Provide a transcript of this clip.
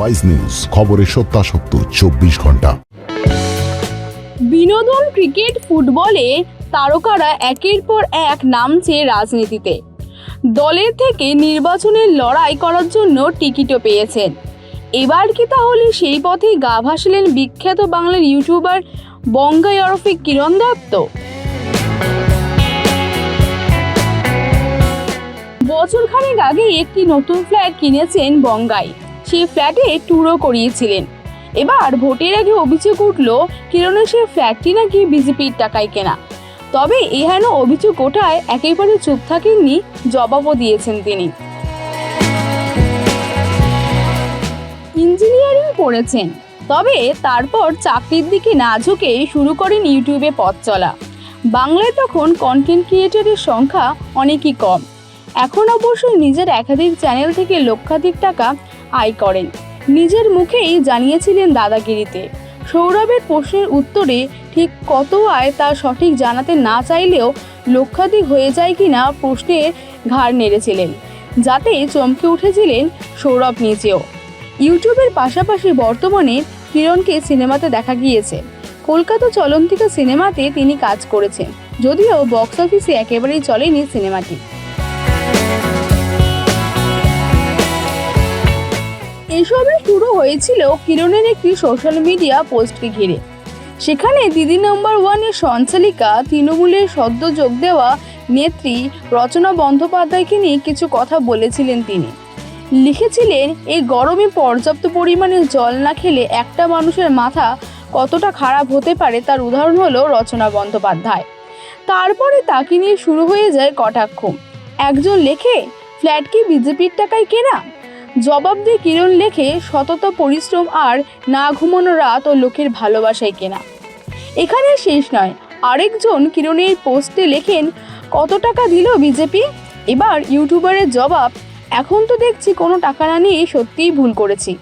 Wise news খবরের সত্যাসত্য, চব্বিশ ঘণ্টা। বিনোদন, ক্রিকেট, ফুটবলে তারকারা একের পর এক নামছে রাজনীতিতে। দলের থেকে নির্বাচনের লড়াই করার জন্য টিকিটও পেয়েছেন। এবার কি তাহলে সেই পথেই গা ভাসালেন বিখ্যাত বাংলার ইউটিউবার বঙ্গাই ওরফে কিরণ দত্ত? বছরখানেক আগে একটি নতুন ফ্ল্যাট কিনেছেন বঙ্গাই। সেই ফ্ল্যাটে ট্যুরও করিয়েছিলেন। এবার ভোটের আগে অভিযোগ উঠল কিরণের সেই ফ্ল্যাটটি নাকি বিজেপির টাকায় কেনা। তবে এহেন অভিযোগ ওঠায় একেবারে চুপ থাকেননি, জবাবও দিয়েছেন তিনি। ইঞ্জিনিয়ারিং পড়েছেন, তবে তারপর চাকরির দিকে না ঝুঁকে শুরু করেন ইউটিউবে পথ চলা। বাংলায় তখন কন্টেন্ট ক্রিয়েটরের সংখ্যা অনেকই কম। এখন অবশ্য নিজের একাধিক চ্যানেল থেকে লক্ষাধিক টাকা আয় করেন। নিজের মুখেই জানিয়েছিলেন দাদাগিরিতে। সৌরভের প্রশ্নের উত্তরে ঠিক কত আয় তা সঠিক জানাতে না চাইলেও লক্ষাধিক হয়ে যায় কিনা প্রশ্নে ঘাড় নেড়েছিলেন যাতে চমকে উঠেছিলেন সৌরভ নিজেও। ইউটিউবের পাশাপাশি বর্তমানে কিরণকে সিনেমাতে দেখা গিয়েছে। কলকাতা চলন্তিকা সিনেমাতে তিনি কাজ করেছেন, যদিও বক্স অফিসে একেবারেই চলেনি সিনেমাটি। এসবে শুরু হয়েছিল কিরণের একটি সোশ্যাল মিডিয়া পোস্টকে ঘিরে। সেখানে দিদি নম্বর ওয়ানের সঞ্চালিকা তৃণমূলের সদ্য যোগ দেওয়া নেত্রী রচনা বন্দ্যোপাধ্যায়কে নিয়ে কিছু কথা বলেছিলেন তিনি। লিখেছিলেন এই গরমে পর্যাপ্ত পরিমাণে জল না খেলে একটা মানুষের মাথা কতটা খারাপ হতে পারে তার উদাহরণ হলো রচনা বন্দ্যোপাধ্যায়। তারপরে তাকে নিয়ে শুরু হয়ে যায় কটাক্ষ। একজন লেখে, ফ্ল্যাট কি বিজেপির টাকায় কেনা? জবাব দিয়ে কিরণ লেখে সতত পরিশ্রম আর না ঘুমানো রাত ও লোকের ভালোবাসায় কেনা। এখানে শেষ নয়। আরেকজন কিরণের পোস্টে লেখেন, কত টাকা দিল বিজেপি? এবার ইউটিউবারের জবাব, এখন তো দেখছি কোনো টাকা না নিয়ে সত্যিই ভুল করেছি।